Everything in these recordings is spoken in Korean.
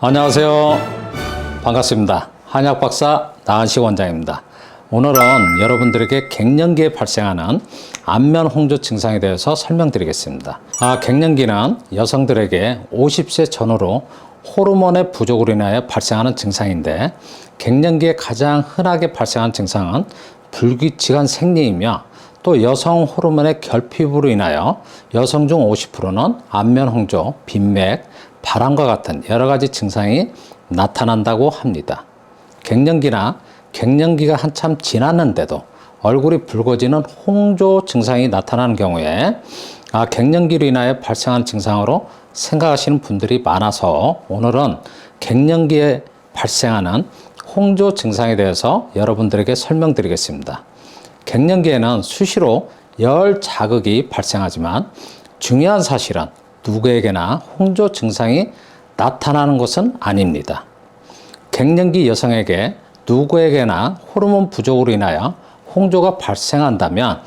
안녕하세요. 반갑습니다. 한약 박사 나한식 원장입니다. 오늘은 여러분들에게 갱년기에 발생하는 안면 홍조 증상에 대해서 설명드리겠습니다. 아, 갱년기는 여성들에게 50세 전후로 호르몬의 부족으로 인하여 발생하는 증상인데 갱년기에 가장 흔하게 발생하는 증상은 불규칙한 생리이며 또 여성 호르몬의 결핍으로 인하여 여성 중 50%는 안면 홍조, 빈맥, 바람과 같은 여러 가지 증상이 나타난다고 합니다. 갱년기나 갱년기가 한참 지났는데도 얼굴이 붉어지는 홍조 증상이 나타나는 경우에 아, 갱년기로 인하여 발생한 증상으로 생각하시는 분들이 많아서 오늘은 갱년기에 발생하는 홍조 증상에 대해서 여러분들에게 설명드리겠습니다. 갱년기에는 수시로 열 자극이 발생하지만 중요한 사실은 누구에게나 홍조 증상이 나타나는 것은 아닙니다. 갱년기 여성에게 누구에게나 호르몬 부족으로 인하여 홍조가 발생한다면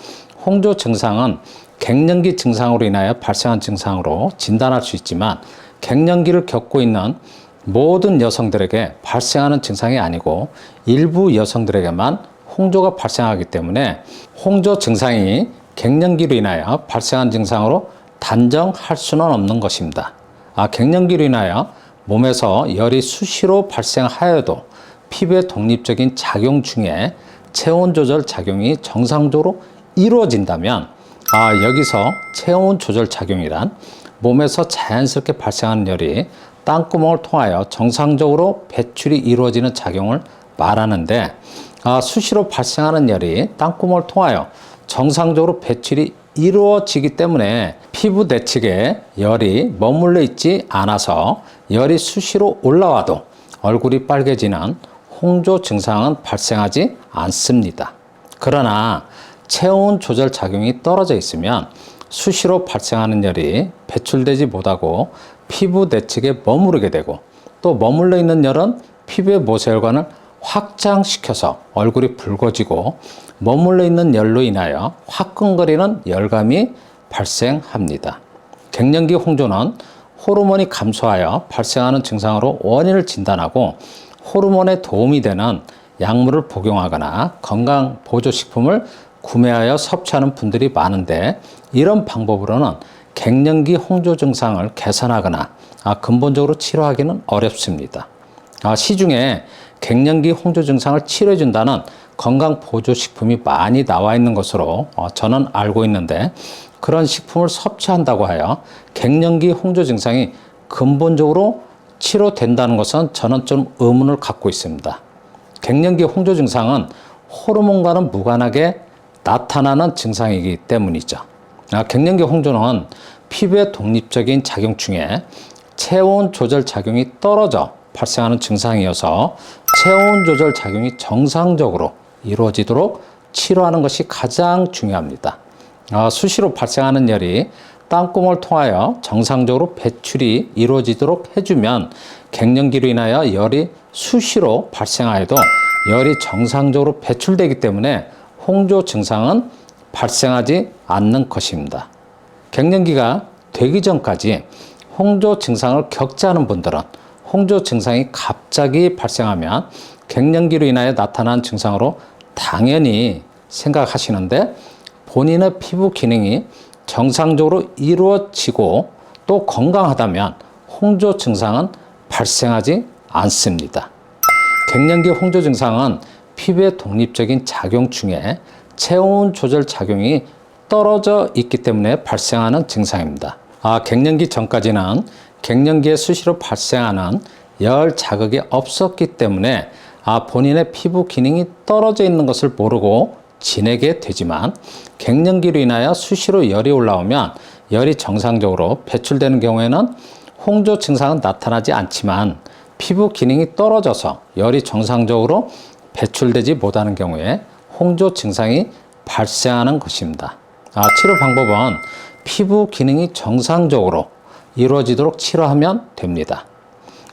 홍조 증상은 갱년기 증상으로 인하여 발생한 증상으로 진단할 수 있지만 갱년기를 겪고 있는 모든 여성들에게 발생하는 증상이 아니고 일부 여성들에게만 홍조가 발생하기 때문에 홍조 증상이 갱년기로 인하여 발생한 증상으로 단정할 수는 없는 것입니다. 아, 갱년기로 인하여 몸에서 열이 수시로 발생하여도 피부의 독립적인 작용 중에 체온 조절 작용이 정상적으로 이루어진다면 아, 여기서 체온 조절 작용이란 몸에서 자연스럽게 발생하는 열이 땅구멍을 통하여 정상적으로 배출이 이루어지는 작용을 말하는데 아, 수시로 발생하는 열이 땅구멍을 통하여 정상적으로 배출이 이루어지기 때문에 피부 내측에 열이 머물러 있지 않아서 열이 수시로 올라와도 얼굴이 빨개지는 홍조 증상은 발생하지 않습니다. 그러나 체온 조절 작용이 떨어져 있으면 수시로 발생하는 열이 배출되지 못하고 피부 내측에 머무르게 되고 또 머물러 있는 열은 피부의 모세혈관을 확장시켜서 얼굴이 붉어지고 머물러 있는 열로 인하여 화끈거리는 열감이 발생합니다. 갱년기 홍조는 호르몬이 감소하여 발생하는 증상으로 원인을 진단하고 호르몬에 도움이 되는 약물을 복용하거나 건강 보조식품을 구매하여 섭취하는 분들이 많은데 이런 방법으로는 갱년기 홍조 증상을 개선하거나 아, 근본적으로 치료하기는 어렵습니다. 아, 시중에 갱년기 홍조 증상을 치료해 준다는 건강 보조 식품이 많이 나와 있는 것으로 어, 저는 알고 있는데 그런 식품을 섭취한다고 하여 갱년기 홍조 증상이 근본적으로 치료된다는 것은 저는 좀 의문을 갖고 있습니다. 갱년기 홍조 증상은 호르몬과는 무관하게 나타나는 증상이기 때문이죠. 아, 갱년기 홍조는 피부의 독립적인 작용 중에 체온 조절 작용이 떨어져 발생하는 증상이어서 체온 조절 작용이 정상적으로 이루어지도록 치료하는 것이 가장 중요합니다. 아, 수시로 발생하는 열이 땅구멍을 통하여 정상적으로 배출이 이루어지도록 해주면 갱년기로 인하여 열이 수시로 발생하여도 열이 정상적으로 배출되기 때문에 홍조 증상은 발생하지 않는 것입니다. 갱년기가 되기 전까지 홍조 증상을 겪지 않은 분들은 홍조 증상이 갑자기 발생하면 갱년기로 인하여 나타난 증상으로 당연히 생각하시는데 본인의 피부 기능이 정상적으로 이루어지고 또 건강하다면 홍조 증상은 발생하지 않습니다. 갱년기 홍조 증상은 피부의 독립적인 작용 중에 체온 조절 작용이 떨어져 있기 때문에 발생하는 증상입니다. 아, 갱년기 전까지는 갱년기에 수시로 발생하는 열 자극이 없었기 때문에 아, 본인의 피부 기능이 떨어져 있는 것을 모르고 지내게 되지만 갱년기로 인하여 수시로 열이 올라오면 열이 정상적으로 배출되는 경우에는 홍조 증상은 나타나지 않지만 피부 기능이 떨어져서 열이 정상적으로 배출되지 못하는 경우에 홍조 증상이 발생하는 것입니다. 아, 치료 방법은 피부 기능이 정상적으로 이루어지도록 치료하면 됩니다.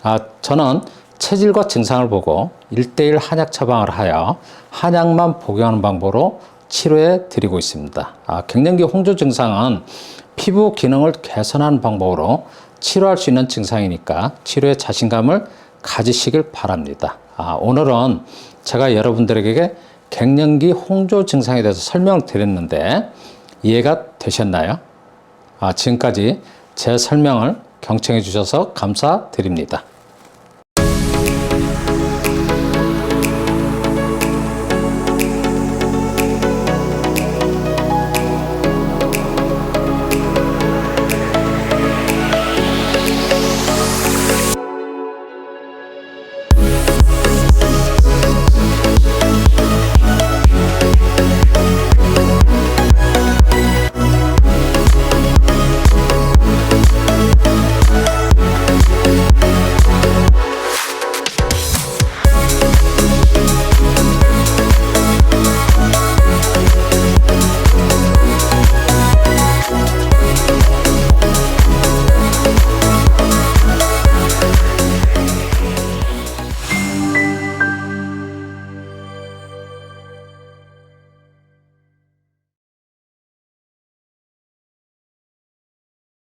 아, 저는 체질과 증상을 보고 1대1 한약 처방을 하여 한약만 복용하는 방법으로 치료해 드리고 있습니다. 아, 갱년기 홍조 증상은 피부 기능을 개선하는 방법으로 치료할 수 있는 증상이니까 치료에 자신감을 가지시길 바랍니다. 아, 오늘은 제가 여러분들에게 갱년기 홍조 증상에 대해서 설명을 드렸는데 이해가 되셨나요? 아, 지금까지 제 설명을 경청해 주셔서 감사드립니다.